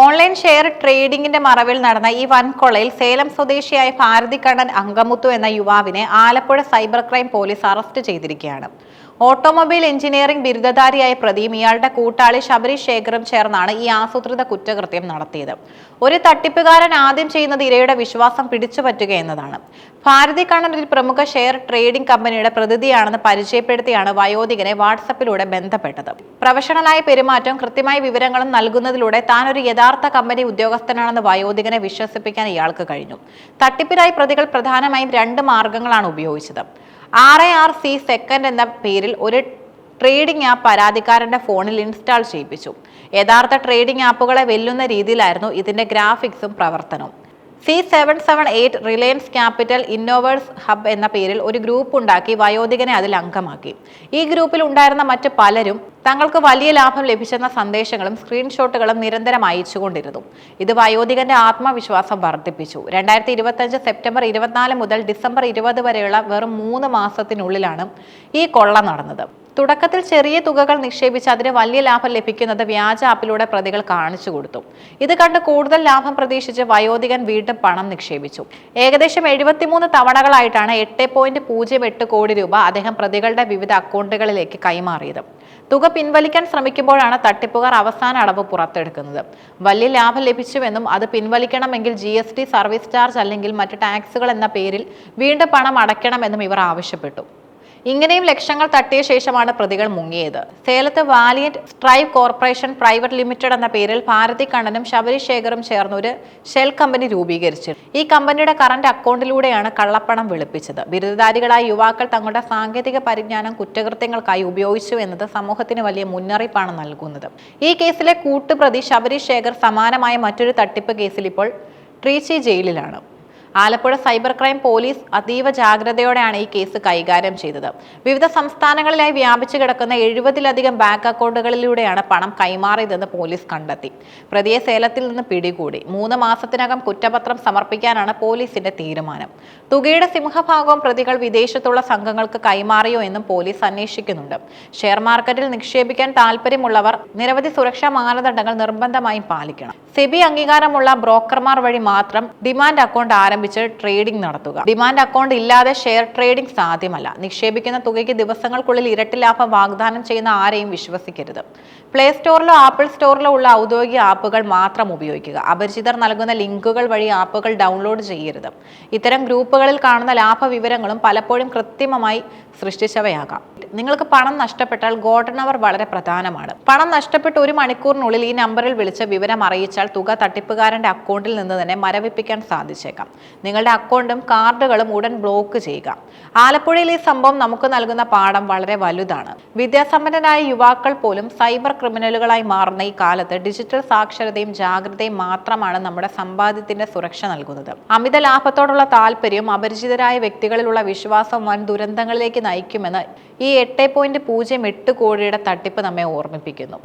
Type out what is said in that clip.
Online share ട്രേഡിംഗിന്റെ മറവിൽ നടന്ന ഈ വൻകൊളയിൽ സേലം സ്വദേശിയായ ഭാരതി കണ്ണൻ അങ്കമുത്തു എന്ന യുവാവിനെ Alappuzha cyber crime police arrest ചെയ്തിരിക്കുകയാണ്. ഓട്ടോമൊബൈൽ എഞ്ചിനീയറിംഗ് ബിരുദധാരിയായ പ്രദീപ് ഇയാളുടെ കൂട്ടാളി ശബരി ശേഖറും ചേർന്നാണ് ഈ ആസൂത്രിത കുറ്റകൃത്യം നടത്തിയത്. ഒരു തട്ടിപ്പുകാരൻ ആദ്യം ചെയ്യുന്നത് ഇരയുടെ വിശ്വാസം പിടിച്ചുപറ്റുക എന്നതാണ്. ഭാരതി കണ്ണൻ ഒരു പ്രമുഖ ഷെയർ ട്രേഡിംഗ് കമ്പനിയുടെ പ്രതിനിധിയാണെന്ന് പരിചയപ്പെടുത്തിയാണ് വയോധികനെ വാട്സപ്പിലൂടെ ബന്ധപ്പെട്ടത്. പ്രൊഫഷണലായ പെരുമാറ്റം കൃത്യമായ വിവരങ്ങളും നൽകുന്നതിലൂടെ താൻ ഒരു യഥാർത്ഥ കമ്പനി ഉദ്യോഗസ്ഥനാണെന്ന് വയോധികനെ വിശ്വസിപ്പിക്കാൻ ഇയാൾക്ക് കഴിഞ്ഞു. തട്ടിപ്പിനായി പ്രതികൾ പ്രധാനമായും രണ്ട് മാർഗങ്ങളാണ് ഉപയോഗിച്ചത്. R A R C second എന്ന പേരിൽ ഒരു ട്രേഡിംഗ് ആപ്പ് പരാതിക്കാരന്റെ ഫോണിൽ ഇൻസ്റ്റാൾ ചെയ്യിപ്പിച്ചു. യഥാർത്ഥ ട്രേഡിംഗ് ആപ്പുകളെ വെല്ലുന്ന രീതിയിലായിരുന്നു ഇതിന്റെ ഗ്രാഫിക്സും പ്രവർത്തനവും. C seven seven eight Reliance Capital Innovators Hub എന്ന പേരിൽ ഒരു ഗ്രൂപ്പ് ഉണ്ടാക്കി വയോധികനെ അതിൽ അംഗമാക്കി. ഈ ഗ്രൂപ്പിൽ ഉണ്ടായിരുന്ന മറ്റ് പലരും തങ്ങൾക്ക് വലിയ ലാഭം ലഭിച്ചെന്ന സന്ദേശങ്ങളും സ്ക്രീൻഷോട്ടുകളും നിരന്തരം അയച്ചുകൊണ്ടിരുന്നു. ഇത് വയോധികന്റെ ആത്മവിശ്വാസം വർദ്ധിപ്പിച്ചു. രണ്ടായിരത്തി ഇരുപത്തഞ്ച് സെപ്റ്റംബർ ഇരുപത്തിനാല് മുതൽ ഡിസംബർ ഇരുപത് വരെയുള്ള വെറും മൂന്ന് മാസത്തിനുള്ളിലാണ് ഈ കൊള്ള നടന്നത്. തുടക്കത്തിൽ ചെറിയ തുകകൾ നിക്ഷേപിച്ച് അതിന് വലിയ ലാഭം ലഭിക്കുന്നത് വ്യാജ ആപ്പിലൂടെ പ്രതികൾ കാണിച്ചു കൊടുത്തു. ഇത് കണ്ട് കൂടുതൽ ലാഭം പ്രതീക്ഷിച്ച് വയോധികൻ വീണ്ടും പണം നിക്ഷേപിച്ചു. ഏകദേശം എഴുപത്തിമൂന്ന് തവണകളായിട്ടാണ് എട്ട് പോയിന്റ് പൂജ്യം എട്ട് കോടി രൂപ അദ്ദേഹം പ്രതികളുടെ വിവിധ അക്കൗണ്ടുകളിലേക്ക് കൈമാറിയത്. തുക പിൻവലിക്കാൻ ശ്രമിക്കുമ്പോഴാണ് തട്ടിപ്പുകാർ അവസാന അടവ് പുറത്തെടുക്കുന്നത്. വലിയ ലാഭം ലഭിച്ചുവെന്നും അത് പിൻവലിക്കണമെങ്കിൽ G S T service charge അല്ലെങ്കിൽ മറ്റ് ടാക്സുകൾ എന്ന പേരിൽ വീണ്ടും പണം അടയ്ക്കണമെന്നും ഇവർ ആവശ്യപ്പെട്ടു. ഇങ്ങനെയും ലക്ഷങ്ങൾ തട്ടിയ ശേഷമാണ് പ്രതികൾ മുങ്ങിയത്. സേലത്ത് Valiant Strive Corporation Private Limited എന്ന പേരിൽ ഭാരതി കണ്ണനും ശബരിശേഖറും ചേർന്ന് ഒരു ഷെൽ കമ്പനി രൂപീകരിച്ചു. ഈ കമ്പനിയുടെ കറന്റ് അക്കൗണ്ടിലൂടെയാണ് കള്ളപ്പണം വെളുപ്പിച്ചത്. ബിരുദധാരികളായ യുവാക്കൾ തങ്ങളുടെ സാങ്കേതിക പരിജ്ഞാനം കുറ്റകൃത്യങ്ങൾക്കായി ഉപയോഗിച്ചു എന്നത് സമൂഹത്തിന് വലിയ മുന്നറിയിപ്പാണ് നൽകുന്നത്. ഈ കേസിലെ കൂട്ടുപ്രതി ശബരിശേഖർ സമാനമായ മറ്റൊരു തട്ടിപ്പ് കേസിൽ ഇപ്പോൾ ട്രീച്ചി ജയിലിലാണ്. ആലപ്പുഴ സൈബർ ക്രൈം പോലീസ് അതീവ ജാഗ്രതയോടെയാണ് ഈ കേസ് കൈകാര്യം ചെയ്തത്. വിവിധ സംസ്ഥാനങ്ങളിലായി വ്യാപിച്ചു കിടക്കുന്ന എഴുപതിലധികം ബാങ്ക് അക്കൗണ്ടുകളിലൂടെയാണ് പണം കൈമാറിയതെന്ന് പോലീസ് കണ്ടെത്തി. പ്രതിയെ സേലത്തിൽ നിന്ന് പിടികൂടി. മൂന്ന് മാസത്തിനകം കുറ്റപത്രം സമർപ്പിക്കാനാണ് പോലീസിന്റെ തീരുമാനം. തുകയുടെ സിംഹഭാഗവും പ്രതികൾ വിദേശത്തുള്ള സംഘങ്ങൾക്ക് കൈമാറിയോ എന്നും പോലീസ് അന്വേഷിക്കുന്നുണ്ട്. ഷെയർ മാർക്കറ്റിൽ നിക്ഷേപിക്കാൻ താല്പര്യമുള്ളവർ നിരവധി സുരക്ഷാ മാനദണ്ഡങ്ങൾ നിർബന്ധമായും പാലിക്കണം. സെബി അംഗീകാരമുള്ള ബ്രോക്കർമാർ വഴി മാത്രം ഡിമാൻഡ് അക്കൗണ്ട് ആരംഭിച്ച് ട്രേഡിംഗ് നടത്തുക. ഡിമാൻഡ് അക്കൗണ്ട് ഇല്ലാതെ ഷെയർ ട്രേഡിംഗ് സാധ്യമല്ല. നിക്ഷേപിക്കുന്ന തുകയ്ക്ക് ദിവസങ്ങൾക്കുള്ളിൽ ഇരട്ടി ലാഭം വാഗ്ദാനം ചെയ്യുന്ന ആരെയും വിശ്വസിക്കരുത്. പ്ലേ സ്റ്റോറിലോ ആപ്പിൾ സ്റ്റോറിലോ ഉള്ള ഔദ്യോഗിക ആപ്പുകൾ മാത്രം ഉപയോഗിക്കുക. അപരിചിതർ നൽകുന്ന ലിങ്കുകൾ വഴി ആപ്പുകൾ ഡൗൺലോഡ് ചെയ്യരുത്. ഇത്തരം ഗ്രൂപ്പുകളിൽ കാണുന്ന ലാഭവിവരങ്ങളും പലപ്പോഴും കൃത്രിമമായി സൃഷ്ടിച്ചവയാകാം. നിങ്ങൾക്ക് പണം നഷ്ടപ്പെട്ടാൽ ഗോൾഡൻ അവർ വളരെ പ്രധാനമാണ്. പണം നഷ്ടപ്പെട്ട് ഒരു മണിക്കൂറിനുള്ളിൽ ഈ നമ്പറിൽ വിളിച്ച് വിവരം അറിയിച്ചാൽ തുക തട്ടിപ്പുകാരന്റെ അക്കൗണ്ടിൽ നിന്ന് തന്നെ മരവിപ്പിക്കാൻ സാധിച്ചേക്കാം. നിങ്ങളുടെ അക്കൗണ്ടും കാർഡുകളും ഉടൻ ബ്ലോക്ക് ചെയ്യുക. ആലപ്പുഴയിൽ ഈ സംഭവം നമുക്ക് നൽകുന്ന പാഠം വളരെ വലുതാണ്. വിദ്യാസമ്പന്നരായ യുവാക്കൾ പോലും സൈബർ ക്രിമിനലുകളായി മാറുന്ന ഈ കാലത്ത് ഡിജിറ്റൽ സാക്ഷരതയും ജാഗ്രതയും മാത്രമാണ് നമ്മുടെ സമ്പാദ്യത്തിന്റെ സുരക്ഷ നൽകുന്നത്. അമിത ലാഭത്തോടുള്ള താല്പര്യം അപരിചിതരായ വ്യക്തികളിലുള്ള വിശ്വാസം വൻ ദുരന്തങ്ങളിലേക്ക് നയിക്കുമെന്ന് ഈ എട്ട് പോയിന്റ് പൂജ്യം എട്ട് കോടിയുടെ തട്ടിപ്പ് നമ്മെ ഓർമ്മിപ്പിക്കുന്നു.